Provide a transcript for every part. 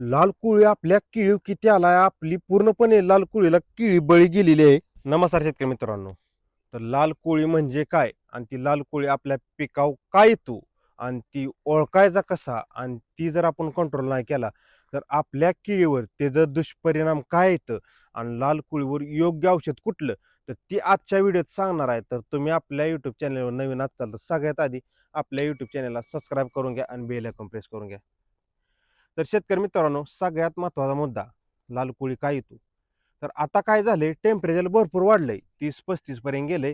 लाल कोळी आपल्या किळी किती आलाय? आपली पूर्णपणे लाल कोळीला किळी बळी गेलेली आहे. नमस्कार शेतकरी मित्रांनो. तर लाल कोळी म्हणजे काय? आणि ती लाल कोळी आपल्या पिकाव काय येतो? आणि ती ओळखायचा कसा? आणि ती जर आपण कंट्रोल नाही केला तर आपल्या किळीवर त्याचं दुष्परिणाम काय येतं? आणि लाल कोळीवर योग्य औषध कुठलं? तर ती आजच्या व्हिडिओत सांगणार आहे. तर तुम्ही आपल्या युट्यूब चॅनलवर नवीन असाल तर सगळ्यात आधी आपल्या युट्यूब चॅनलला सबस्क्राईब करून घ्या आणि बेल आयकॉन प्रेस करून घ्या. तर शेतकरी मित्रांनो सगळ्यात महत्त्वाचा मुद्दा लाल कोळी काय येतो? तर आता काय झाले टेम्परेचर भरपूर वाढलंय तीस पस्तीस पर्यंत गेले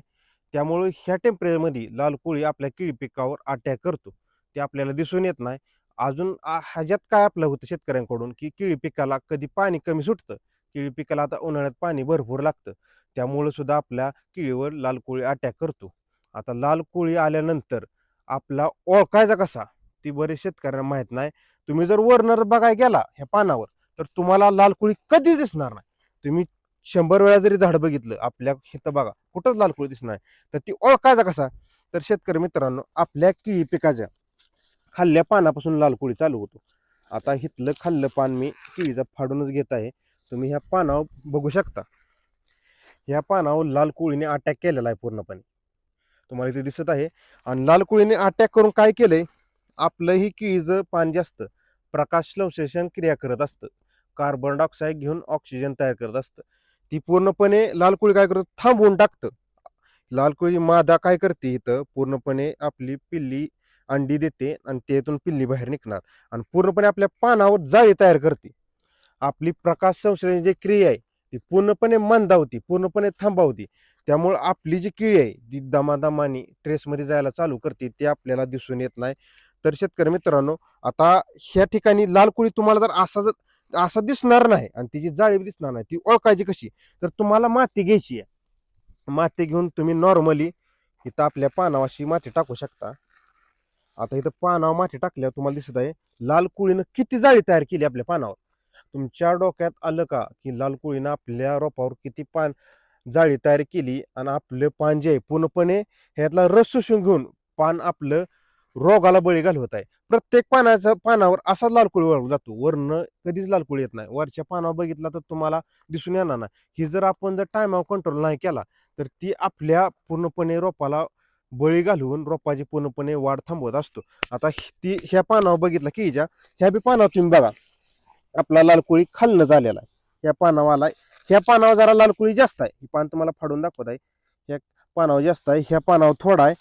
त्यामुळे ह्या टेम्परेचरमध्ये लाल कोळी आपल्या किळी पिकावर अटॅक करतो. ते आपल्याला दिसून येत नाही. अजून ह्याच्यात काय आपलं होतं शेतकऱ्यांकडून की केळी पिकाला कधी पाणी कमी सुटतं. केळी पिकाला आता उन्हाळ्यात पाणी भरपूर लागतं. त्यामुळे सुद्धा आपल्या केळीवर लाल कोळी अटॅक करतो. आता लाल कोळी आल्यानंतर आपला ओळखायचा कसा ती बरेच शेतकऱ्यांना माहीत नाही. तुम्ही जर वरनर बघाय गेला ह्या पानावर तर तुम्हाला लाल कोळी कधीच दिसणार नाही. तुम्ही शंभर वेळा जरी झाड बघितलं आपल्या शेतात बघा कुठंच लाल कोळी दिसणार तर ती ओळखायचा कसा? तर शेतकरी मित्रांनो आपल्या केळी पिकाच्या खाल्ल्या पानापासून लाल कोळी चालू होतो. आता हिथलं खाल्लं पान मी किळीचं फाडूनच घेत आहे. तुम्ही ह्या पानावर बघू शकता. ह्या पानावर लाल कोळीने अटॅक केलेला आहे पूर्णपणे. तुम्हाला इथे दिसत आहे. आणि लाल कोळीने अटॅक करून काय केलंय? आपलं ही केळीचं पान जास्त प्रकाश संश्लेषण क्रिया करत असतं. कार्बन डायऑक्साईड घेऊन ऑक्सिजन तयार करत असतं. ती पूर्णपणे लाल कोळी काय करतं? थांबवून टाकतं. लाल कोळी मादा काय करते इथं? पूर्णपणे आपली पिल्ली अंडी देते आणि त्यातून पिल्ली बाहेर निघणार. आणि पूर्णपणे आपल्या पानावर जाळी तयार करते. आपली प्रकाश संश्लेषण जी क्रिया आहे ती पूर्णपणे मंदावती पूर्णपणे थांबावती. त्यामुळे आपली जी किळी आहे ती दमादमाने ट्रेसमध्ये जायला चालू करते. ते आपल्याला दिसून येत नाही. तर शेतकरी मित्रांनो आता ह्या ठिकाणी लाल कुळी तुम्हाला जर असा जर असा दिसणार नाही आणि तिची जाळी दिसणार नाही ती ओळखायची कशी? तर तुम्हाला माती घ्यायची आहे. माती घेऊन तुम्ही नॉर्मली इथं आपल्या पानावाशी माती टाकू शकता. आता इथं पानावर माती टाकल्यावर तुम्हाला दिसत आहे लाल कुळीनं किती जाळी तयार केली आपल्या पानावर? तुमच्या डोक्यात आलं का की लाल कुळीनं आपल्या रोपावर किती पान जाळी तयार केली आणि आपलं पान जे आहे पूर्णपणे ह्यातला रस शोषून घेऊन पान आपलं रोगाला बळी घालवत आहे. प्रत्येक पानाचा पानावर असा लाल वळू जातो. वरनं कधीच लालकोळी येत नाही. वरच्या पानावर बघितला तर तुम्हाला दिसून येणार नाही. ही जर आपण जर टायमावर कंट्रोल नाही केला तर ती आपल्या पूर्णपणे रोपाला बळी घालवून रोपाची पूर्णपणे वाढ थांबवत असतो. आता ती ह्या पानावर बघितलं की ज्या ह्या बी पानावर तुम्ही बघा. आपला लालकुळी खाल्लं झालेला आहे. ह्या पानावाला ह्या पानावर जरा लालकुळी जास्त आहे. ही पान तुम्हाला फाडून दाखवत आहे. ह्या पानावर जास्त आहे. ह्या पानावर थोडा आहे.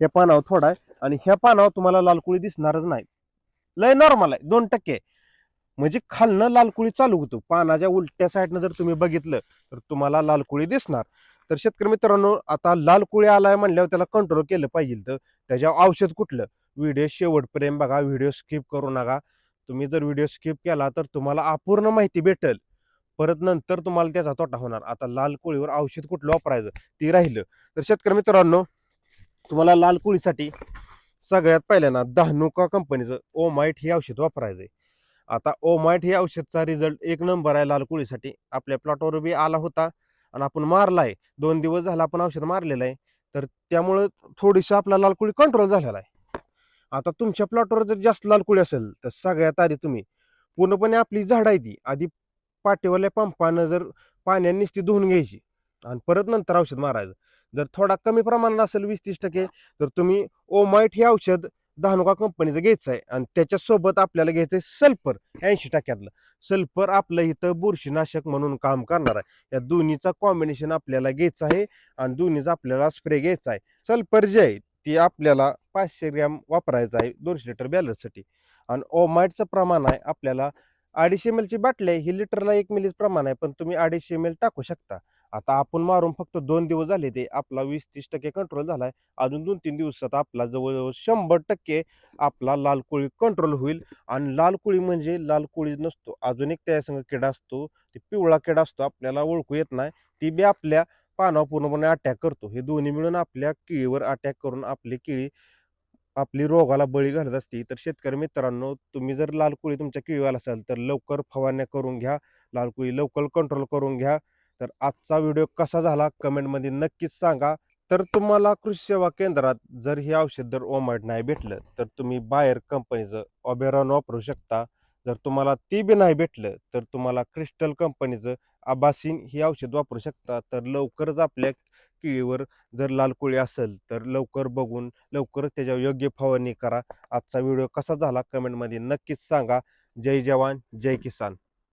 ह्या पानावर थोडा आहे आणि ह्या पानावर तुम्हाला लालकुळी दिसणारच नाही. लय नॉर्मल आहे दोन टक्के. आहे. म्हणजे खालनं लालकुळी चालू होतो. पानाच्या उलट्या साईडनं जर तुम्ही बघितलं तर तुम्हाला लालकुळी दिसणार. तर शेतकरी मित्रांनो आता लालकुळी आलाय म्हणल्यावर त्याला कंट्रोल केलं पाहिजे तर त्याच्यावर औषध कुठलं? व्हिडिओ शेवटपर्यंत बघा व्हिडिओ स्किप करू नका. तुम्ही जर व्हिडिओ स्किप केला तर तुम्हाला अपूर्ण माहिती भेटेल. परत नंतर तुम्हाला त्याचा तोटा होणार. आता लाल कोळीवर औषध कुठलं वापरायचं? ते राहिलं. तर शेतकरी मित्रांनो तुम्हाला लाल कोळीसाठी सगळ्यात पहिल्यांदा दहानुका कंपनीचं ओमाइट हे औषध वापरायचं आहे आता ओमाइट हे औषधचा रिझल्ट एक नंबर आहे लाल कोळीसाठी आपल्या प्लॉटवर बी आला होता आणि आपण मारला आहे दोन दिवस झाला आपण औषध मारलेलं आहे. तर त्यामुळं थोडीशी आपला लाल कोळी कंट्रोल झालेला आहे. आता तुमच्या प्लॉटवर जर जास्त लाल कोळी असेल तर सगळ्यात आधी तुम्ही पूर्णपणे आपली झाड आहे ती. आधी पाठीवाल्या पंपानं जर पाण्याने ती धुवून घ्यायची आणि परत नंतर औषध मारायचं. जर थोडा कमी प्रमाणात असेल वीस तीस टक्के तर तुम्ही ओमाइट हे औषध दहानुका कंपनीचं घ्यायचं आहे आणि त्याच्यासोबत आपल्याला घ्यायचं आहे सल्फर ऐंशी टक्क्यातलं. सल्फर आपलं इथं बुरशीनाशक म्हणून काम करणार आहे. या दोन्हीचा कॉम्बिनेशन आपल्याला घ्यायचं आहे आणि दोन्हीचा आपल्याला स्प्रे घ्यायचा आहे. सल्फर जे आहे ती आपल्याला पाचशे ग्रॅम वापरायचं आहे दोनशे लिटर बॅलन्ससाठी. आणि ओमाइटचं प्रमाण आहे आपल्याला अडीचशे एम एलची बाटली आहे ही लिटरला एक मिलीचं प्रमाण आहे पण तुम्ही अडीचशे एम एल टाकू शकता. आता आपण मारून फक्त दोन दिवस झाले ते आपला वीस तीस टक्के कंट्रोल झालाय. अजून दोन तीन दिवसात आपला जवळजवळ शंभर टक्के आपला लाल कोळी कंट्रोल होईल. आणि लाल कोळी म्हणजे लाल कोळी नसतो. अजून एक त्यासंग किडा असतो. ते पिवळा किडा असतो. आपल्याला ओळखू येत नाही. ती बी आपल्या पानावर पूर्णपणे अटॅक करतो. हे दोन्ही मिळून आपल्या केळीवर अटॅक करून आपली केळी आपली रोगाला बळी घालत असते. तर शेतकरी मित्रांनो तुम्ही जर लाल कोळी तुमच्या केळीवर असाल तर लवकर फवारण्या करून घ्या. लाल कोळी लवकर कंट्रोल करून घ्या. तर आजचा व्हिडिओ कसा झाला कमेंटमध्ये नक्कीच सांगा. तर तुम्हाला कृषी सेवा केंद्रात जर हे औषध जर ओमाइट नाही भेटलं तर तुम्ही बायर कंपनीचं ऑबेरॉन वापरू शकता. जर तुम्हाला ते बी नाही भेटलं तर तुम्हाला क्रिस्टल कंपनीचं आबासिन ही औषध वापरू शकता. तर लवकरच आपल्या केळीवर जर लाल कोळी असेल तर लवकर बघून लवकरच त्याच्यावर योग्य फवारणी करा. आजचा व्हिडिओ कसा झाला कमेंटमध्ये नक्कीच सांगा. जय जवान जय किसान.